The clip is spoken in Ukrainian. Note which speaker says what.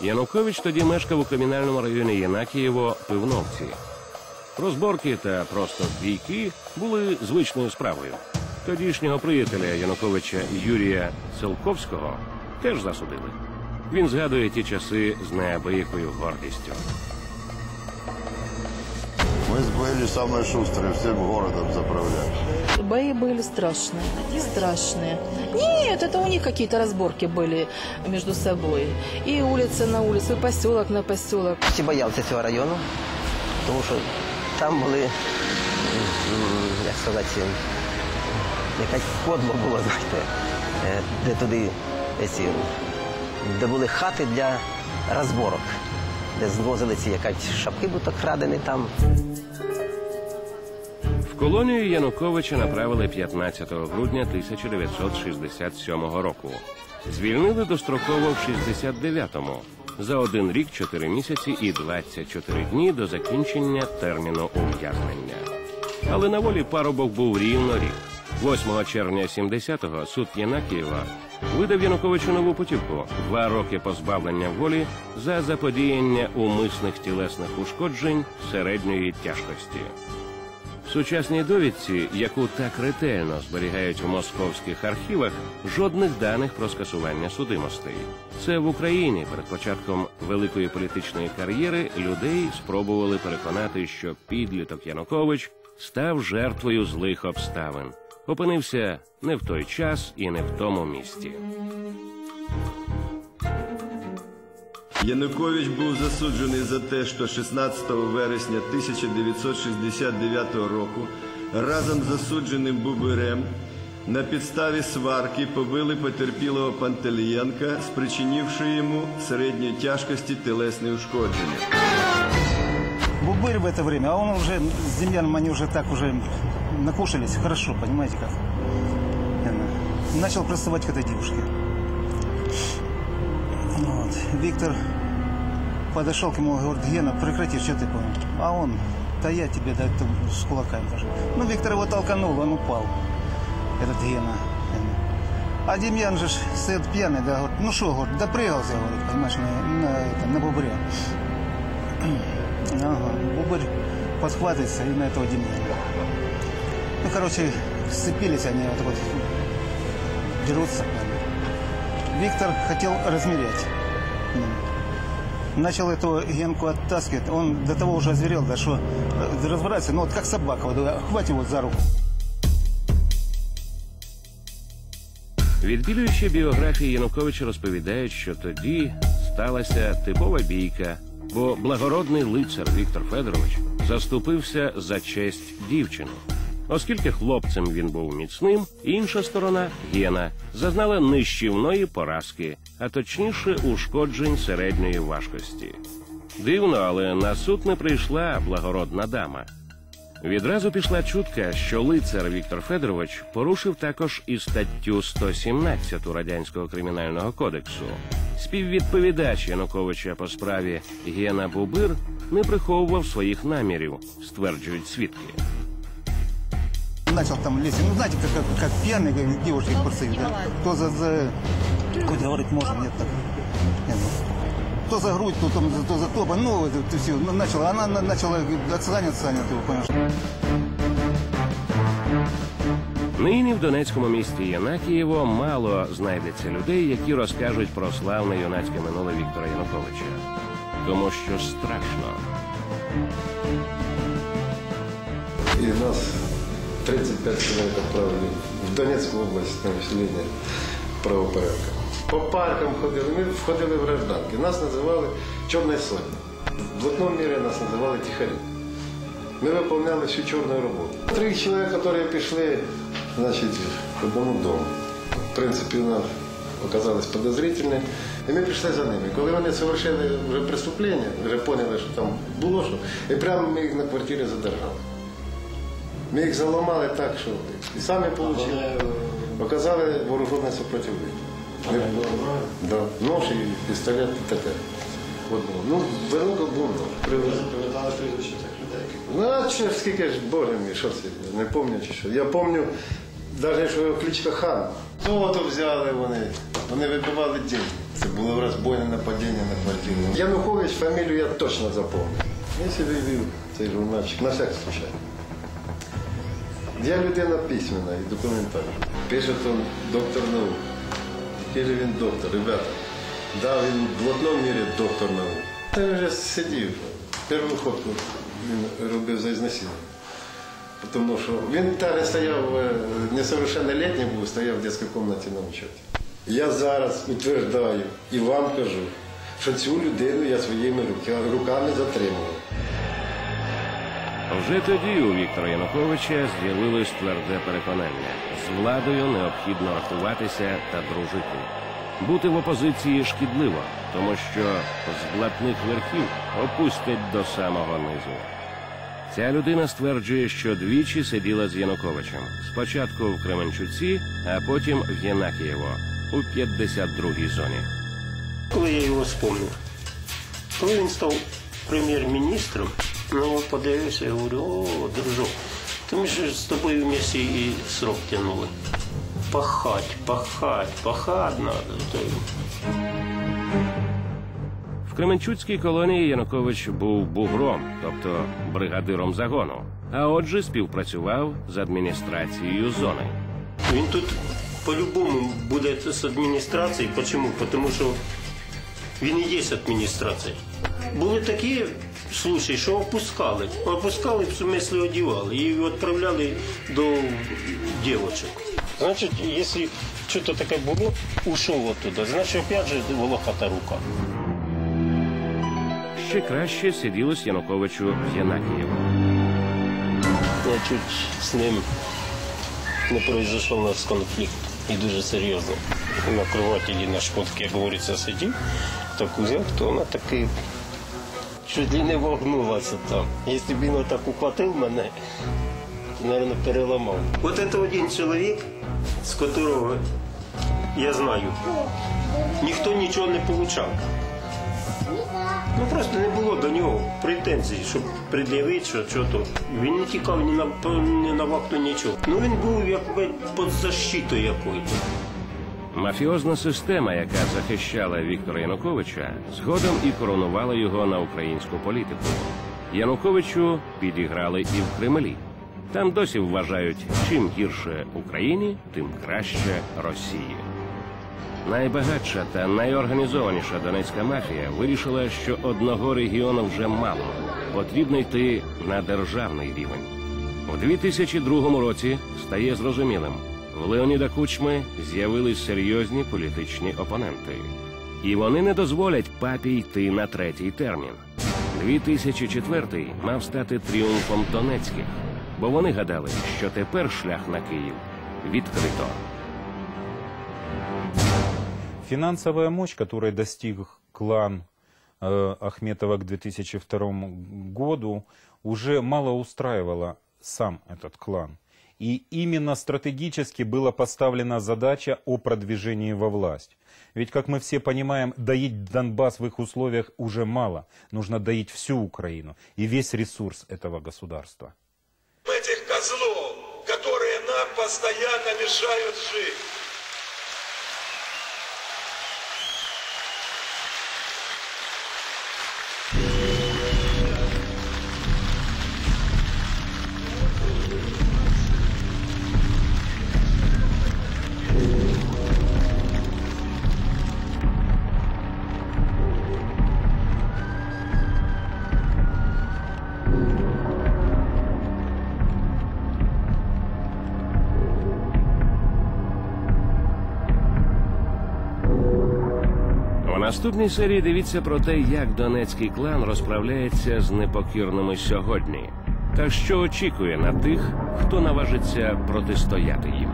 Speaker 1: Янукович тоді мешкав у кримінальному районі Єнакієво Пивновці. Розборки та просто бійки були звичною справою. Тодішнього приятеля Януковича Юрія Селковського теж засудили. Він згадує ті часи з неабиякою гордістю.
Speaker 2: Мы были самые шустрые, всем городом заправляли.
Speaker 3: Бои были страшные, страшные. Нет, это у них какие-то разборки были между собой. И улица на улицу, и поселок на поселок.
Speaker 4: Всі боялися цього району, тому що там були, м, як сказати, якась кодло було, знаєте, е, де туди, ці, де були хати для розборок, Де звозили ці якась шапки, будто крадені там.
Speaker 1: В колонію Януковича направили 15 грудня 1967 року. Звільнили достроково в 69-му за один рік, 4 місяці і 24 дні до закінчення терміну ув'язнення. Але на волі парубок був рівно рік. 8 червня 70-го суд Єнакієва видав Януковичу нову путівку два роки позбавлення волі за заподіяння умисних тілесних ушкоджень середньої тяжкості. В сучасній довідці, яку так ретельно зберігають в московських архівах, жодних даних про скасування судимостей. Це в Україні перед початком великої політичної кар'єри людей спробували переконати, що підліток Янукович став жертвою злих обставин, опинився не в той час і не в тому місці.
Speaker 5: Янукович був засуджений за те, що 16 вересня 1969 року разом з засудженим Бубирем на підставі сварки побили потерпілого Пантелієнка, спричинивши йому середньої тяжкости тілесне ушкодження.
Speaker 6: Бубырь в это время, а он уже с Демьяном они уже так уже накушались хорошо, понимаете как? Начал приставать к этой девушке. Вот. Виктор подошел к ему и говорит, Гена, прекрати, что ты понял? А он, да я тебе да, это с кулаками даже. Ну, Виктор его толканул, он упал, этот Гена. А Демьян же стоит пьяный, да, говорит, ну что, говорит, допрыгался, говорит, понимаешь, на, на, это, на бубре. Ага, бубырь подхватывается и на этого Демьяна. Ну, короче, сцепились они, вот, вот дерутся. прям. Виктор хотел размерять. М. Начал эту Генку оттаскивать. Он до того уже озверел, да что э, разбирается, ну вот как собака, вот, э, хватит его за руку.
Speaker 1: Відвідуючи біографії Януковича розповідають, що тоді сталася типова бійка, бо благородний лицар Віктор Федорович заступився за честь дівчини. Оскільки хлопцем він був міцним, інша сторона Гена зазнала нищівної поразки, а точніше ушкоджень середньої важкості. Дивно, але на суд не прийшла благородна дама. Відразу пішла чутка, що лицар Віктор Федорович порушив також і статтю 117 радянського кримінального кодексу. Співвідповідач Януковича по справі Гена Бубир не приховував своїх намірів, стверджують свідки.
Speaker 6: Начал там лезть. Ну, знаете, как, как, как пьяный как девушки курсы, да? То за, за... Хоть говорить можно, нет так. Нет, ну. То за грудь, то, там, то за тоба. Ну, это, это все. Ну, начала, она на- начала отстанет, отстанет, ты понимаешь.
Speaker 1: Нині в Донецькому місті Янакієво мало знайдеться людей, які розкажуть про славне юнацьке минуле Віктора Януковича. Тому що страшно.
Speaker 7: И нас 35 человек отправили в Донецкую область на усиление правопорядка. По паркам ходили, ми входили в гражданки. Нас називали Чорною сотні. В блатном мірі нас називали тихарі. Ми виконували всю чорну роботу. Три чоловіка, які пішли значить, в одному дому. В принципі, нам оказались подозрительні. І ми пішли за ними. Коли вони совершили вже преступлення, вже поняли, що там було що, і прямо ми їх на квартирі задержали. Ми їх заламали так, що і самі отримали. Показали вооружене сопротивлення. Ми- Да. Нож і пістолет і таке. Було. Ну, вирунок був нож. Привезли. Ну, а чи, скільки ж, боже мій, що це, не пам'ятаю чи що. Я пам'ятаю, навіть що кличка хан. Золото взяли вони, вони вибивали деньги. Це було розбойне нападіння на квартиру. Янукович, фамілію я точно запомнив. Я собі вів цей журнальчик, на всяк случай. Я людина письменна і документальна. Пише то доктор наук. Який же він доктор, ребята. Да, він в одному мірі доктор наук. Та він вже сидів. Першу ходку він робив за ізнасилування. Тому що він так стояв, е, несовершеннолетній був, стояв в дитячій кімнаті на учоті. Я зараз утверждаю і вам кажу, що цю людину я своїми руками затримував.
Speaker 1: Вже тоді у Віктора Януковича з'явилось тверде переконання: з владою необхідно рахуватися та дружити. Бути в опозиції шкідливо, тому що з блатних верхів опустять до самого низу. Ця людина стверджує, що двічі сиділа з Януковичем. Спочатку в Кременчуці, а потім в Єнакієво у 52-й зоні.
Speaker 8: Коли я його спомнив, коли він став прем'єр-міністром, ну подивився, я говорю, о, дружок, то ми ж з тобою в місті і срок тягнули. Пахать, пахать, пахать надо.
Speaker 1: В Кременчуцькій колонії Янукович був бугром, тобто бригадиром загону, а отже співпрацював з адміністрацією зони.
Speaker 8: Він тут по-любому буде з адміністрації. Чому? Тому що він і є адміністрація. Були такі случаї, що опускали. Опускали, в смислі одівали і відправляли до дівочок. Значить, якщо щось таке було, ушов оттуда, значить опять же волохата рука.
Speaker 1: Ще краще сиділось Януковичу в Єнакієво.
Speaker 8: Я чуть з ним не произошов у нас конфлікт. І дуже серйозно. На кроваті і на шкодці, як говориться, сидів, так узяв, то вона таки чуть не вогнулася там. Якщо б він отак ухватив мене, мабуть, переламав. От це один чоловік, з котрого я знаю, ніхто нічого не получав. Ну просто не було до нього претензій, щоб пред'явити, що, що то. Він не тікав ні на ні на вахту, нічого. Ну він був якби під защитою якоюсь.
Speaker 1: Мафіозна система, яка захищала Віктора Януковича, згодом і коронувала його на українську політику. Януковичу підіграли і в Кремлі. Там досі вважають, чим гірше Україні, тим краще Росії. Найбагатша та найорганізованіша донецька мафія вирішила, що одного регіону вже мало. Потрібно йти на державний рівень. У 2002 році стає зрозумілим, в Леоніда Кучми з'явились серйозні політичні опоненти. І вони не дозволять папі йти на третій термін. 2004 мав стати тріумфом Донецьких, бо вони гадали, що тепер шлях на Київ відкрито.
Speaker 9: Финансовая мощь, которой достиг клан э, Ахметова к 2002 году, уже мало устраивала сам этот клан. И именно стратегически была поставлена задача о продвижении во власть. Ведь, как мы все понимаем, доить Донбасс в их условиях уже мало. Нужно доить всю Украину и весь ресурс этого государства.
Speaker 10: этих козлов, которые нам постоянно мешают жить.
Speaker 1: Наступній серії дивіться про те, як донецький клан розправляється з непокірними сьогодні, та що очікує на тих, хто наважиться протистояти їм.